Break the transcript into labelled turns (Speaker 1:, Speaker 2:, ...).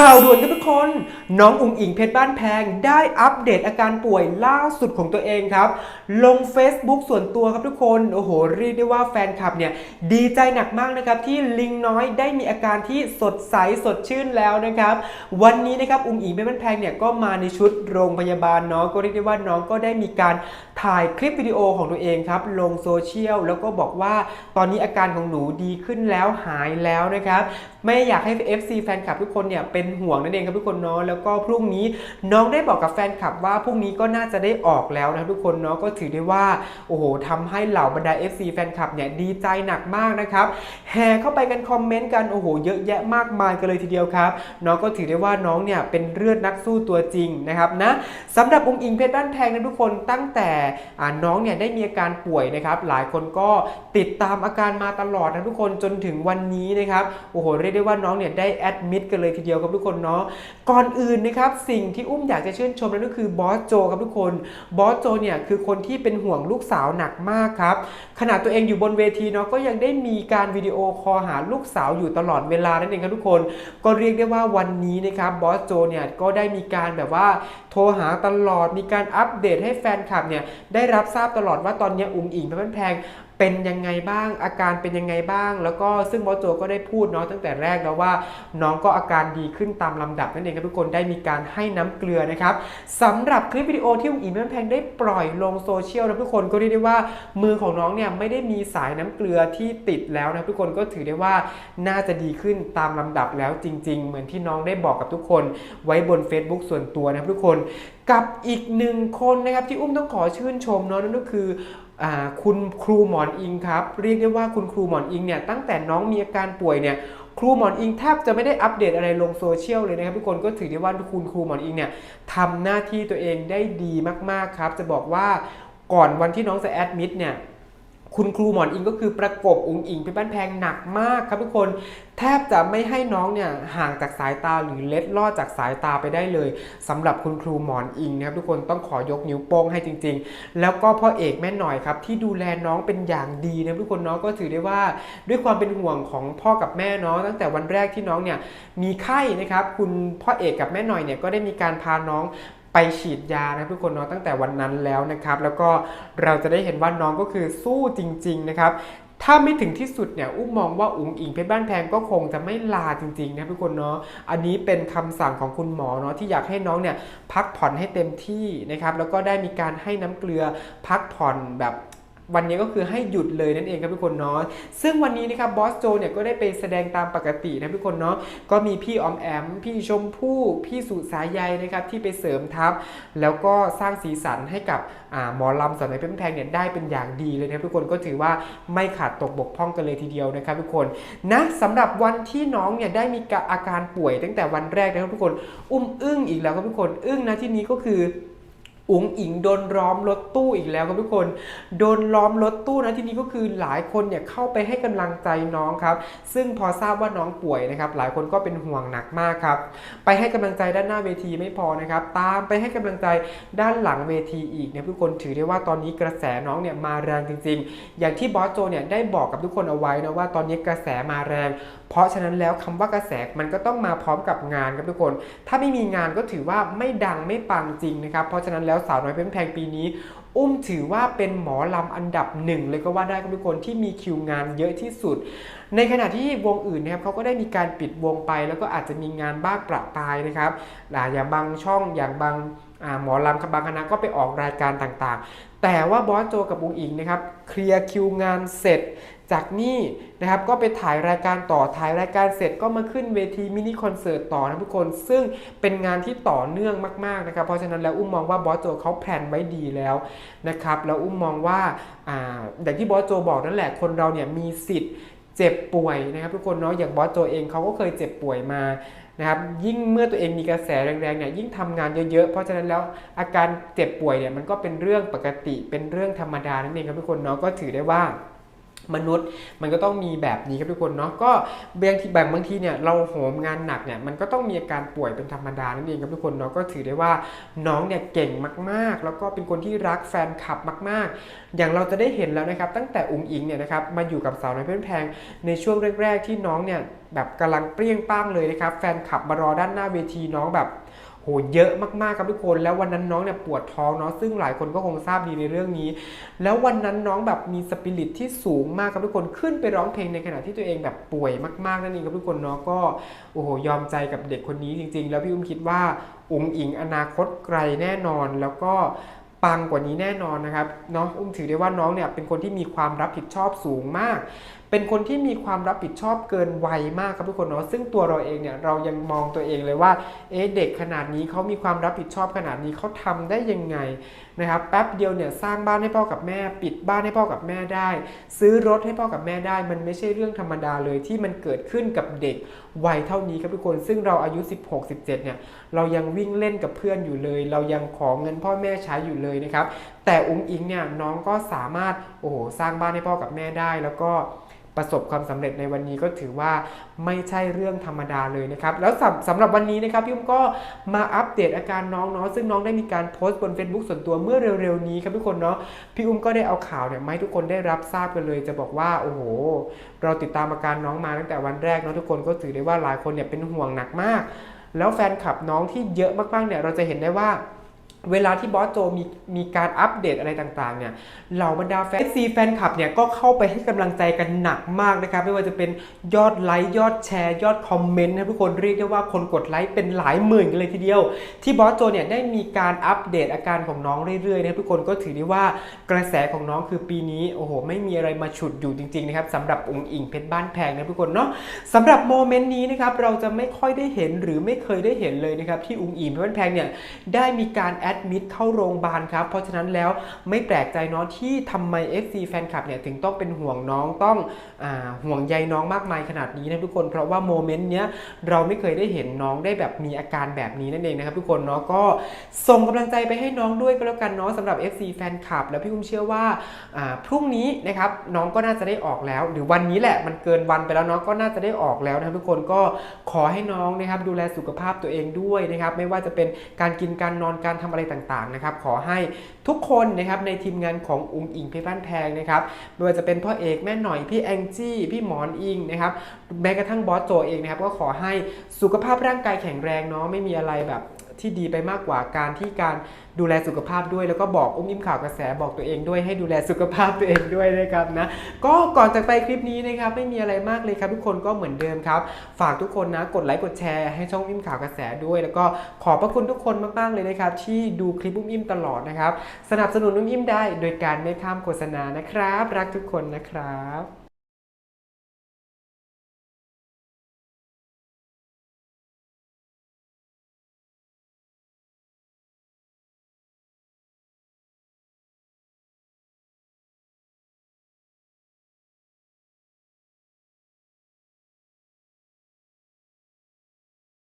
Speaker 1: ข่าวด่วนครับทุกคน น้องอุ๋งอิงเพชรบ้านแพงได้อัปเดตอาการป่วยล่าสุดของตัวเองครับ ลง Facebook ส่วนตัวครับทุกคน โอ้โห เรียกได้ว่าแฟนคลับเนี่ยดีใจหนักมากนะครับ ที่ลิงน้อยได้มีอาการที่สดใสสดชื่นแล้วนะครับ วันนี้นะครับอุ๋งอิงเพชรบ้านแพงเนี่ยก็มาในชุดโรงพยาบาลเนาะก็เรียกได้ว่าน้องก็ได้มีการถ่ายคลิปวิดีโอของตัวเองครับลงโซเชียลแล้วก็บอกว่าตอนนี้อาการของหนูดีขึ้นแล้วหายแล้วนะครับไม่อยากให้ FC แฟนคลับทุกคนเนี่ยเป็นห่วงนั่นเองครับทุกคนเนาะแล้วก็พรุ่งนี้น้องได้บอกกับแฟนคลับว่าพรุ่งนี้ก็น่าจะได้ออกแล้วนะทุกคนเนาะก็ถือได้ว่าโอ้โหทำให้เหล่าบรรดา FC แฟนคลับเนี่ยดีใจหนักมากนะครับแห่เข้าไปกันคอมเมนต์กันโอ้โหเยอะแยะมากมายกันเลยทีเดียวครับ น้องก็ถือได้ว่าน้องเนี่ยเป็นเลือดนักสู้ตัวจริงนะครับนะสำหรับองค์อิงเพชรบ้านแพงนะทุกคนตั้งแต่อน้องเนี่ยได้มีอาการป่วยนะครับ หลายคนก็ติดตามอาการมาตลอดนะทุกคนจนถึงวันนี้นะครับโอ้โหเรียกได้ว่าน้องเนี่ยได้แอดมิดกันเลยทีเดียวครับทุกคนเนาะก่อนอื่นนะครับสิ่งที่อุ้มอยากจะชื่นชมนั่นก็คือบอสโจครับทุกคนบอสโจเนี่ยคือคนที่เป็นห่วงลูกสาวหนักมากครับขณะตัวเองอยู่บนเวทีเนาะก็ยังได้มีการวิดีโอคอลหาลูกสาวอยู่ตลอดเวลานั่นเองครับทุกคน ก็เรียกได้ว่าวันนี้นะครับบอสโจเนี่ยก็ได้มีการแบบว่าโทรหาตลอดมีการอัปเดตให้แฟนคลับเนี่ยได้รับทราบตลอดว่าตอนนี้อุ้งอิงเพชรแพง เป็นยังไงบ้าง อาการเป็นยังไงบ้าง แล้วก็ซึ่งบอสโจก็ได้พูดเนาะตั้งแต่แรกแล้วว่าน้องก็อาการดีขึ้นตามลำดับนั่นเองครับทุกคนได้มีการให้น้ำเกลือนะครับสำหรับคลิปวิดีโอที่อุ๋งอิงแม่แพงได้ปล่อยลงโซเชียลนะทุกคนก็เรียกได้ว่ามือของน้องเนี่ยไม่ได้มีสายน้ำเกลือที่ติดแล้วนะทุกคนก็ถือได้ว่าน่าจะดีขึ้นตามลำดับแล้วจริง ๆ เหมือนที่น้องได้บอกกับทุกคน ไว้บน Facebook ส่วนตัวนะทุกคน กับอีกหนึ่งคนนะครับที่อุ้มต้องขอชื่นชมเนาะนั่นก็คือคุณครูหมอนอิงครับ เรียกได้ว่าคุณครูหมอนอิงเนี่ยตั้งแต่น้องมีอาการป่วยเนี่ยครูหมอนอิงแทบจะไม่ได้อัปเดตอะไรลงโซเชียลเลยนะครับทุกคนก็ถือได้ว่าคุณครูหมอนอิงเนี่ยทำหน้าที่ตัวเองได้ดีมากๆครับ จะบอกว่าก่อนวันที่น้องจะแอดมิดเนี่ย คุณครูหมอนอิงก็คือประกบอุงอิงเป็นบ้านแพงหนักมากครับทุกคนแทบจะไม่ให้น้องเนี่ยห่างจากสายตาหรือเล็ดลอดจากสายตาไปได้เลยสำหรับคุณครูหมอนอิงนะครับทุกคนต้องขอยกนิ้วโป้งให้จริง ๆ แล้วก็พ่อเอกแม่หน่อยครับที่ดูแลน้องเป็นอย่างดีนะทุกคนเนาะก็ถือได้ว่าด้วยความเป็นห่วงของพ่อกับแม่เนาะตั้งแต่วันแรกที่น้องเนี่ยมีไข้นะครับคุณพ่อเอกกับแม่หน่อยเนี่ยก็ได้มีการพาน้อง ไปฉีดยานะทุกคนเนาะตั้งแต่วันนั้นแล้วนะครับ แล้วก็เราจะได้เห็นว่าน้องก็คือสู้จริง ๆ นะครับถ้าไม่ถึงที่สุดเนี่ยอุ้มมองว่าอุ๋งอิงเพชรบ้านแพงก็คงจะไม่ลาจริงๆนะทุกคนเนาะอันนี้เป็นคำสั่งของคุณหมอเนาะที่อยากให้น้องเนี่ยพักผ่อนให้เต็มที่นะครับแล้วก็ได้มีการให้น้ำเกลือพักผ่อนแบบ วันนี้ก็คือให้หยุดเลยนั่นเองครับทุกคนเนาะซึ่งวันนี้นะครับบอสโจเนี่ยก็ได้ไปแสดงตามปกตินะทุกคนเนาะก็มีพี่ออมแอม พี่ชมพู่พี่สุสายใยนะครับที่ไปเสริมทัพ แล้วก็สร้างสีสันให้กับอ่าหมอลำสาวน้อยเพชรแพงเนี่ยได้เป็นอย่างดีเลยนะทุกคนก็ถือว่าไม่ขาดตกบกพร่องกันเลยทีเดียวนะครับทุกคนนะสำหรับวันที่น้องเนี่ยได้มีอาการป่วยตั้งแต่วันแรกนะครับทุกคน อุ้มอึ้งอีกแล้วครับทุกคนอึ้งนะที่นี้ก็คือ อุ๋งอิงโดนล้อมรถตู้อีกแล้วครับทุกคน โดนล้อมรถตู้นะที่นี้ก็คือหลายคนเนี่ยเข้าไปให้กำลังใจน้องครับ ซึ่งพอทราบว่าน้องป่วยนะครับ หลายคนก็เป็นห่วงหนักมากครับ ไปให้กำลังใจด้านหน้าเวทีไม่พอนะครับ ตามไปให้กำลังใจด้านหลังเวทีอีกเนี่ยทุกคนถือได้ว่าตอนนี้กระแสน้องเนี่ยมาแรงจริง ๆ อย่างที่บอสโจเนี่ยได้บอกกับทุกคนเอาไว้นะว่าตอนนี้กระแสมาแรง เพราะฉะนั้นแล้วคำว่ากระแสมันก็ต้องมาพร้อมกับงานครับทุกคน ถ้าไม่มีงานก็ถือว่าไม่ดังไม่ปังจริงนะครับ เพราะฉะนั้นแล้วสาวน้อยเพชรแพงปีนี้ อุ้มถือว่าเป็นหมอลำอันดับหนึ่งเลยก็ว่าได้ครับทุกคนที่มีคิวงานเยอะที่สุด ในขณะที่วงอื่นนะครับเขาก็ได้มีการปิดวงไป แล้วก็อาจจะมีงานบ้างประปรายนะครับอย่างบางช่องอย่างบาง หมอลำบางคณะก็ไปออกรายการต่างๆ แต่ว่าบอสโจกับวงอิงนะครับเคลียร์คิวงานเสร็จ จากนี่นะครับก็ไปถ่ายรายการต่อถ่ายรายการเสร็จก็มาขึ้นเวทีมินิคอนเสิร์ตต่อนะทุกคน ซึ่งเป็นงานที่ต่อเนื่องมากๆนะครับเพราะฉะนั้นแล้วอุ้มมองว่าบอสโจเขาแผนไว้ดีแล้วนะครับแล้วอุ้มมองว่าอ่าอย่างที่บอสโจบอกนั่นแหละคนเราเนี่ยมีสิทธิ์ เจ็บป่วยนะครับทุกคนเนาะอย่างบอสโจเองเขาก็เคยเจ็บป่วยมานะครับยิ่งเมื่อตัวเองมีกระแสแรงๆเนี่ยยิ่งทำงานเยอะๆ เพราะฉะนั้นแล้วอาการเจ็บป่วยเนี่ยมันก็เป็นเรื่องปกติเป็นเรื่องธรรมดานั่นเองครับทุกคนเนาะก็ถือได้ว่า มนุษย์มันก็ต้องมีแบบนี้ครับทุกคนเนาะก็บางทีแบบบางทีเนี่ยเราโหมงานหนักเนี่ยมันก็ต้องมีอาการป่วยเป็นธรรมดานั่นเองครับทุกคนเนาะก็ถือได้ว่าน้องเนี่ยเก่งมากๆ แล้วก็เป็นคนที่รักแฟนคลับมาก ๆ อย่างเราจะได้เห็นแล้วนะครับตั้งแต่อุ้งอิงเนี่ยนะครับมาอยู่กับสาวน้อยเพื่อนแพงในช่วงแรก ๆ ที่น้องเนี่ยแบบกำลังเปรี้ยงป้างเลยนะครับแฟนคลับมารอด้านหน้าเวทีน้องแบบ โหเยอะมากๆครับทุกคน แล้ววันนั้นน้องเนี่ยปวดท้องเนาะซึ่งหลายคนก็คงทราบดีในเรื่องนี้ แล้ววันนั้นน้องแบบมีสปิริตที่สูงมากครับทุกคนขึ้นไปร้องเพลงในขณะที่ตัวเองแบบป่วยมากๆนั่นเองครับทุกคนเนาะก็โอ้โหยอมใจกับเด็กคนนี้จริง ๆ แล้วพี่อุ้มคิดว่าอุ๋งอิงอนาคตไกลแน่นอนแล้วก็ปังกว่านี้แน่นอนนะครับน้องอุ้มถือได้ว่าน้องเนี่ยเป็นคนที่มีความรับผิดชอบสูงมาก เป็นคนที่มีความรับผิดชอบเกินวัยมากครับทุกคนเนาะซึ่งตัวเราเองเนี่ยเรายังมองตัวเองเลยว่าเอ๊ะเด็กขนาดนี้เขามีความรับผิดชอบขนาดนี้เขาทำได้ยังไงนะครับแป๊บเดียวเนี่ยสร้างบ้านให้พ่อกับแม่ ปิดบ้านให้พ่อกับแม่ได้ ซื้อรถให้พ่อกับแม่ได้ มันไม่ใช่เรื่องธรรมดาเลยที่มันเกิดขึ้นกับเด็กวัยเท่านี้ครับทุกคน ซึ่งเราอายุ 16 17เนี่ยเรายังวิ่งเล่นกับเพื่อนอยู่เลย เรายังขอเงินพ่อแม่ใช้อยู่เลยนะครับแต่อุ้งอิงเนี่ยน้องก็สามารถโอ้โหสร้างบ้านให้พ่อกับแม่ได้แล้วก็ ประสบความสำเร็จในวันนี้ก็ถือว่าไม่ใช่เรื่องธรรมดาเลยนะครับ แล้วสำสำหรับวันนี้นะครับพี่อุ้มก็มาอัปเดตอาการน้องเนาะซึ่งน้องได้มีการโพสต์บน Facebook ส่วนตัวเมื่อเร็วๆนี้ครับทุกคนเนาะพี่อุ้มก็ได้เอาข่าวเนี่ยมาให้ทุกคนได้รับทราบกันเลย จะบอกว่าโอ้โห เราติดตามอาการน้องมาตั้งแต่วันแรกเนาะทุกคนก็ถือได้ว่าหลายคนเนี่ยเป็นห่วงหนักมาก แล้วแฟนคลับน้องที่เยอะมากๆเนี่ยเราจะเห็นได้ว่า เวลาที่บอสโจมีมีการอัปเดตอะไรต่างๆเนี่ยเหล่าบรรดาแฟนซีแฟนคลับเนี่ยก็เข้าไปให้กำลังใจกันหนักมากนะครับ ไม่ว่าจะเป็นยอดไลค์ยอดแชร์ ยอดคอมเมนต์นะทุกคนเรียกได้ว่าคนกดไลค์เป็นหลายหมื่นกันเลยทีเดียว ที่บอสโจเนี่ยได้มีการอัปเดตอาการของน้องเรื่อยๆนะทุกคนก็ถือได้ว่ากระแสของน้องคือปีนี้โอ้โห ไม่มีอะไรมาฉุดอยู่จริงๆนะครับสำหรับองค์อิงเพชรบ้านแพงนะทุกคนเนาะสำหรับโมเมนต์นี้นะครับเราจะไม่ค่อยได้เห็นหรือไม่เคยได้เห็นเลยนะครับที่องค์อิงเพชรบ้านแพงเนี่ยได้มีการแดมิดเข้าโรงพยาบาลครับ เพราะฉะนั้นแล้วไม่แปลกใจเนาะที่ทำไม FC แฟนคลับเนี่ยถึงต้องเป็นห่วงน้องต้องอห่วงใยน้องมากมายขนาดนี้นะทุกคนเพราะว่าโมเมนต์เนี้ยเราไม่เคยได้เห็นน้องได้แบบมีอาการแบบนี้นั่นเองนะครับทุกคนเนาะก็ส่งกำลังใจไปให้น้องด้วยก็แล้วกันเนาะสำหรับ FC แฟนคลับ แล้วพี่อุ้มเชื่อว่าพรุ่งนี้นะครับน้องก็น่าจะได้ออกแล้ว หรือวันนี้แหละมันเกินวันไปแล้วเนาะก็น่าจะได้ออกแล้วนะครับทุกคนก็ขอให้น้องนะครับดูแลสุขภาพตัวเองด้วยนะครับไม่ว่าจะเป็นการกินการนอนการทำอะไรต่างๆนะครับขอให้ทุกคนนะครับในทีมงานของอุ้งอิงเพชรบ้านแพงนะครับไม่ว่าจะเป็นพ่อเอกแม่หน่อยพี่แองจี้พี่หมอนอิงนะครับแม้กระทั่งบอสโจเองนะครับก็ขอให้สุขภาพร่างกายแข็งแรงเนาะไม่มีอะไรแบบ ที่ดีไปมากกว่าการที่การดูแลสุขภาพด้วย แล้วก็บอกอุ้มยิ้มข่าวกระแสบอกตัวเองด้วย ให้ดูแลสุขภาพตัวเองด้วยนะครับนะก็ก่อนจากไปคลิปนี้นะครับไม่มีอะไรมากเลยครับทุกคนก็เหมือนเดิมครับ ฝากทุกคนนะกดไลค์กดแชร์ให้ช่องอุ้มข่าวกระแสด้วย แล้วก็ขอบพระคุณทุกคนมากๆเลยนะครับที่ดูคลิปอุ้มอิ่มตลอดนะครับสนับสนุนอุ้มอิ่มได้ โดยการไม่ข้ามโฆษณานะครับ รักทุกคนนะครับ